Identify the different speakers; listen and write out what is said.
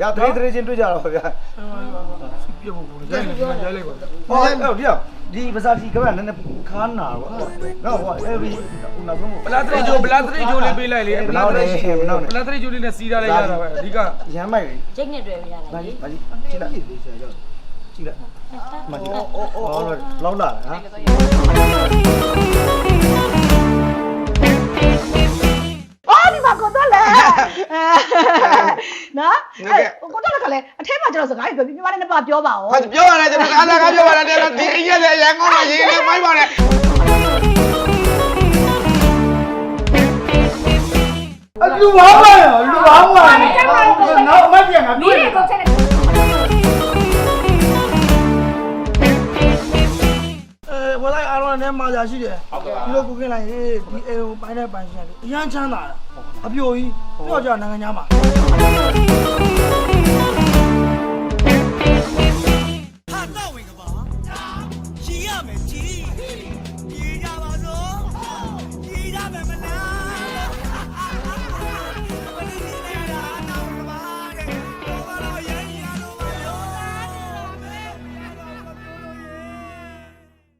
Speaker 1: ရတရေတရေချင်းတွေ့ကြတော့ဗျာ
Speaker 2: ပြတ်ဖို့ကိုရိုက်လိုက်ရိုက်လိုက်ပါ
Speaker 1: ဟောဟုတ်ပြဒီပစာတီကနည်းနည်းခါနာကွာနော်ဟောအဲ့ဒီနောက်ဆုံး
Speaker 2: ဘလာတရီဂျိုဘလာတရီဂျိုလေးပေးလိုက်လေဘလာတရီဘလာတရီဂျိုလေးနဲ့စီးထားလိုက်ရတာပဲအဓိက
Speaker 1: ရမ်းမိုက်လေ
Speaker 3: ကျိတ်နဲ့တွေ့ပြရတာ
Speaker 1: ဘာ
Speaker 3: လေ
Speaker 1: ကြီးဘာကြီးကြည့်လိုက်ကြည့်လိုက်မကြီးအော်အော်အော်လောက်လာဟာ
Speaker 4: နော်အဲ့ကိုတော့လည်းခလဲအထဲမှာကျတော့စကားကြီးပြောပြပြမနဲ့ပါပြောပါဦး
Speaker 5: ဟာပြောရတယ်ကျွန်တော်အားလာကပြောရတယ်ဒီအရက်လည်းရန်ကုန်မှာရေးနေမိုက်ပါနဲ့
Speaker 1: အလူပါပါလူပါပါနောက်မပြန်ငါတွေ့
Speaker 4: ကိုချ
Speaker 6: မာရာရှိတယ်ဒီလိုကိုကင်းလိုက်ရေးဒီအေကိုပိုင်းတဲ့ပိုင်းရှင်ကအရန်ချမ်းသာအပြိုကြီးပြောကြနိုင်ငံသားမှာ
Speaker 7: ဟာတော့ဝင်ကပါကြီးရမယ်ကြီး